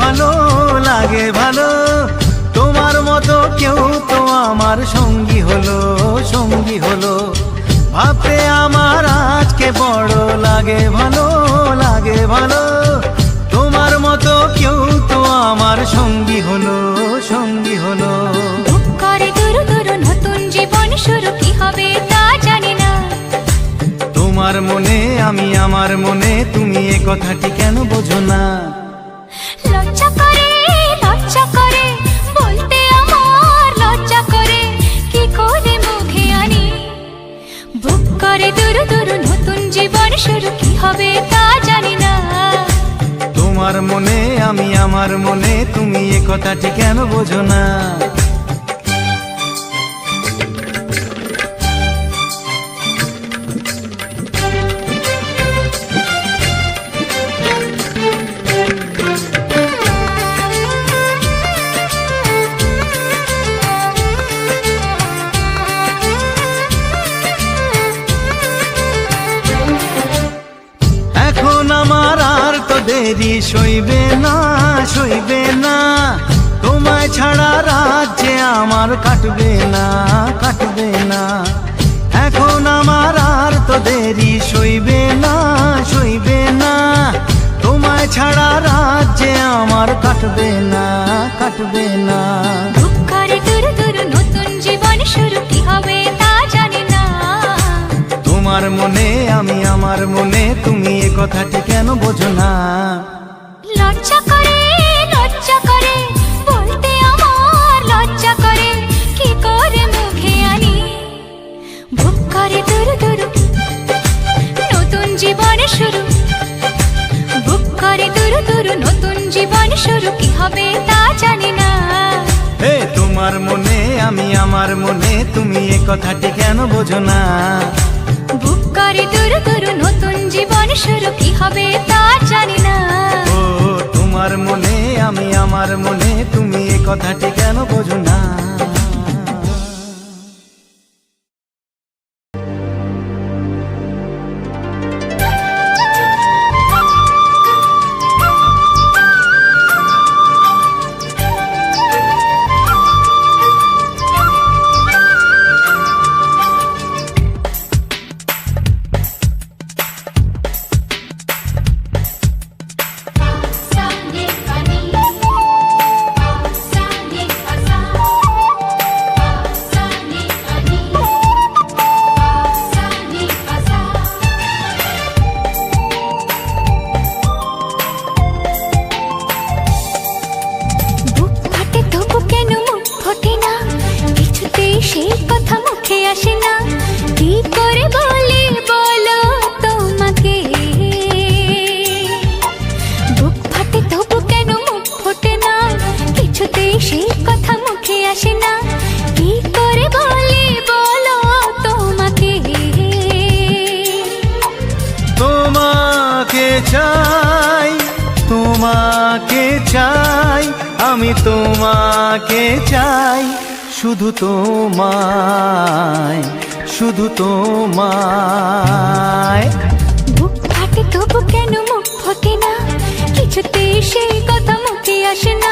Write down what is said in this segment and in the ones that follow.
ভালো লাগে ভালো। তোমার মতো কেউ তো আমার সঙ্গী হলো সঙ্গী হলো। ভাবতে আমার আজকে বড় লাগে ভালো লাগে ভালো। তোমার মতো কেউ তো আমার সঙ্গী হলো সঙ্গী হলো। করে দুরু দুরু নতুন জীবন শুরু কি হবে তা জানি না। তোমার মনে আমি আমার মনে তুমি এ কথাটি কেন বোঝো না? জীবন শুরু কি হবে তা জানি না। তোমার মনে, আমি আমার মনে, তুমি এ কথাটি কেন বোঝো না? আমার কাটবে না কাটবে না। এখন আমার আর তো দেরি সইবে না সইবে না। তোমায় ছাড়া রাজ্যে আমার কাটবে না কাটবে না। তোমার মনে আমি আমার মনে তুমি এ কথাটি কেন বোঝো না? লজ্জা কি হবে তা জানি না। হে তোমার মনে আমি আমার মনে তুমি এ কথাটি কেন বোঝো না? বুক করে দূর দুরু নতুন জীবন শুরু কি হবে তা জানি না। ও তোমার মনে আমি আমার মনে তুমি এ কথাটি কেন বোঝো না? শুধু তোমায় শুধু তোমায়। বুক কেন মুখ ফোটে না? কিছুতে সেই কথা মুখে আসে না।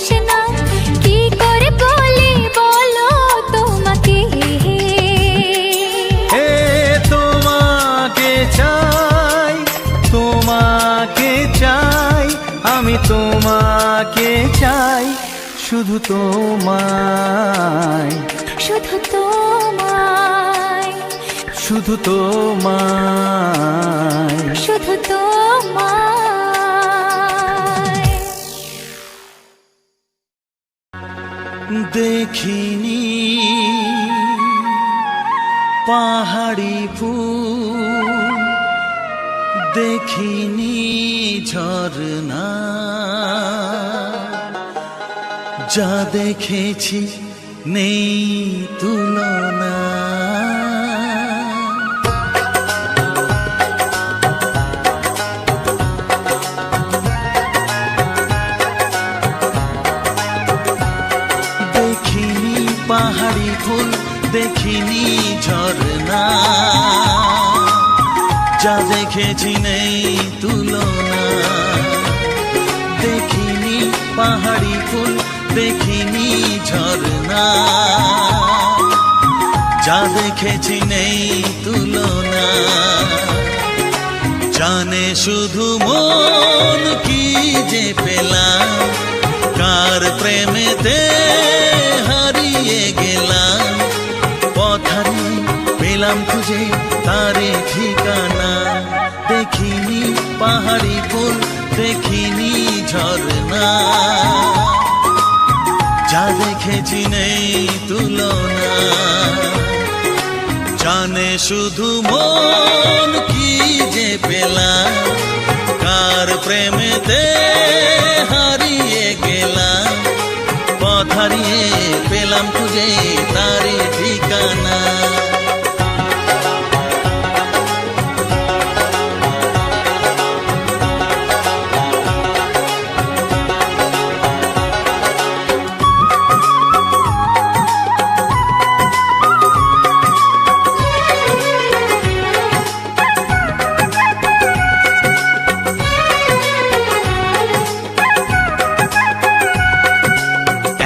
আসে না। কি করে বলে বলো তোমাকে? হে তোমাকে চাই তোমাকে চাই আমি তোমাকে চাই শুধু তোমায়। শুধু তোমায়। শুধু তোমায়। শুধু তোমায়। দেখিনি। পাহাড়ি ফুল দেখিনি ঝরনা যা দেখেছি নেই তুলনা। দেখিনি ঝরনা যা দেখেছি নেই তুলনা। দেখিনি পাহাড়ি ফুল, দেখিনি ঝরনা যা দেখেছি নেই তুলনা। জানে শুধু মন কি যে পেলাম। কার প্রেমেতে হারিয়ে গেলাম। পথারি পেলাম খুঁজে তারে ঠিকানা। দেখিনি পাহাড়ি ফুল, দেখিনি ঝরনা যা দেখেছি নেই তুলনা। জানে শুধু মন কি যে পেলাম, কার প্রেমেতে হারিয়ে গেলাম। পথ হারিয়ে পেলাম খুঁজে তারে ঠিকানা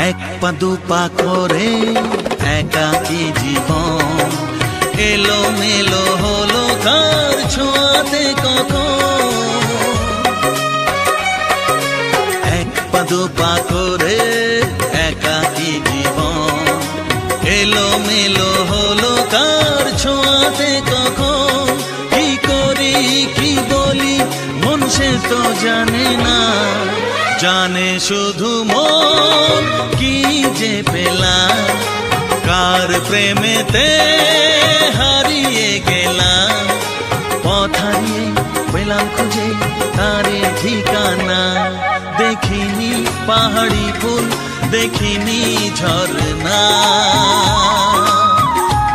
এক পা করে একাকি জীবন? এলো মেলো হলো কার ছোঁয়াতে কখন? এক পা দু পা করে একাকি জীবন? এলো মেলো হলো কার ছোঁয়াতে কখন? কি করি, কি বলি? মন সে তো জানে না। জানে শুধু মন, কি যে পেলাম? তোমার প্রেমেতে হারিয়ে গেলাম। পথ হারিয়ে পেলাম খুঁজে তারে ঠিকানা। দেখিনি পাহাড়ি ফুল, দেখিনি ঝরনা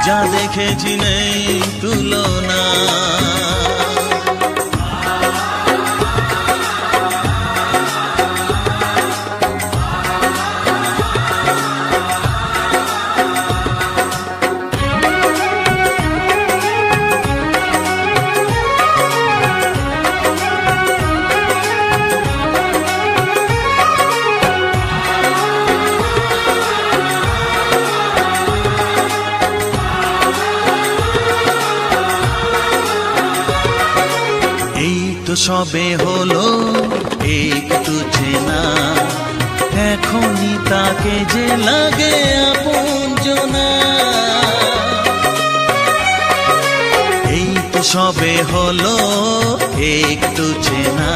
যা দেখেছি নেই তুলনা। তো সবে হলো একটু চেনা এখনই তাকে যে লাগে আপন জনা। এই তো সবে হলো একটু চেনা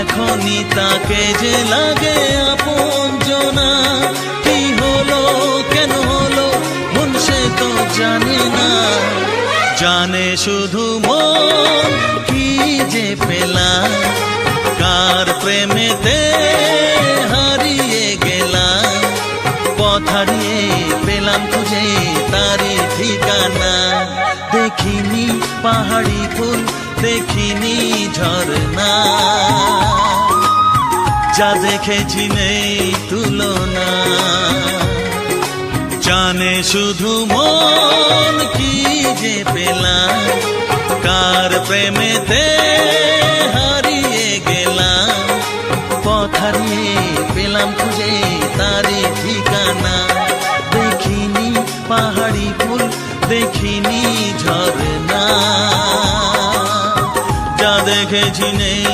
এখনই তাকে যে লাগে আপন জনা। কি হলো, কেন হলো, মন সে তো জানে না। জানে শুধু মন যে পেলাম, কার প্রেমেতে হারিয়ে গেলাম? পথ হারিয়ে পেলাম খুঁজে তারি ঠিকানা। দেখিনি পাহাড়ি ফুল, দেখিনি ঝরনা যা দেখেছি নেই তুলনা। জানে শুধু মন কি যে পেলাম, কার প্রেমেতে দেখেছি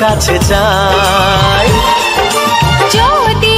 কাছে যাই। যদি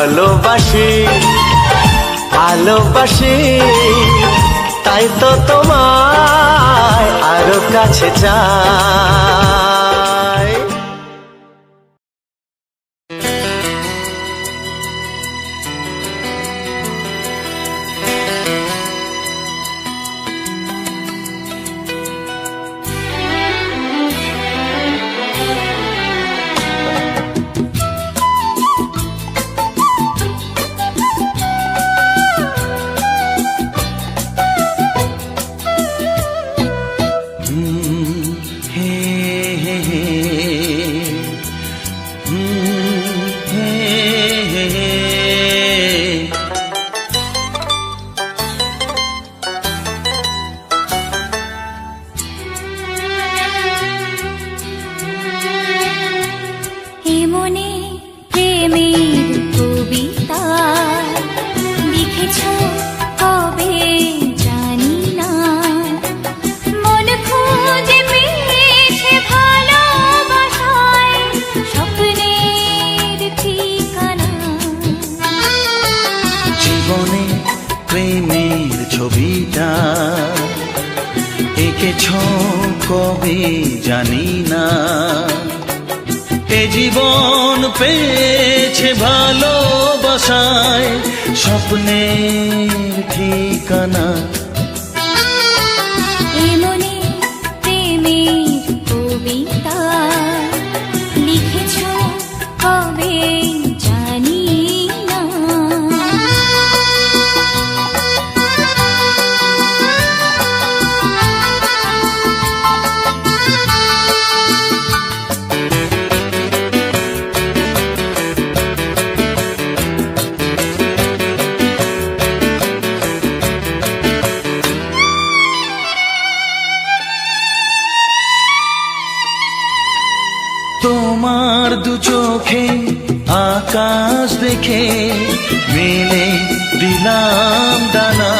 ভালোবাসি ভালোবাসি তাই তো তোমার আরও কাছে চাই। ছবিটা এঁকেছ কবে জানি না। এ জীবন পেয়েছে ভালোবাসায় স্বপ্নের ঠিকানা চোখে আকাশ দেখে মেলে দিলাম দানা।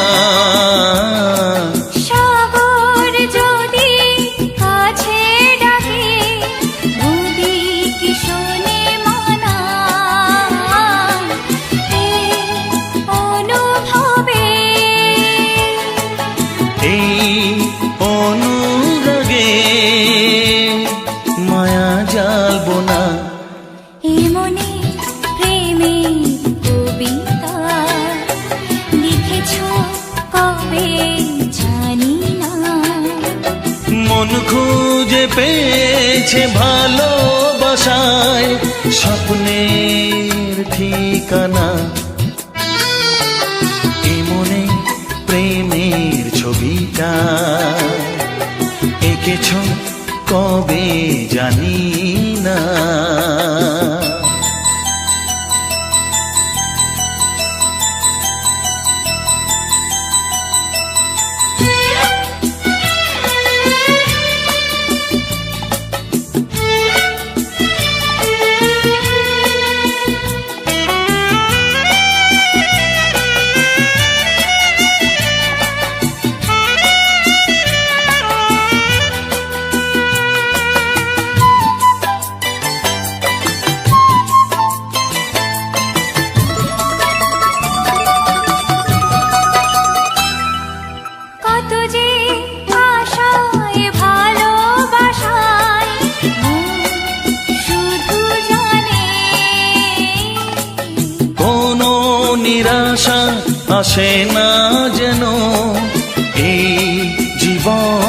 পেয়েছে ভালোবাসায় স্বপ্নের ঠিকানা। এ মনে প্রেমের ছবিটা এঁকেছ কবে জানি না। জীবন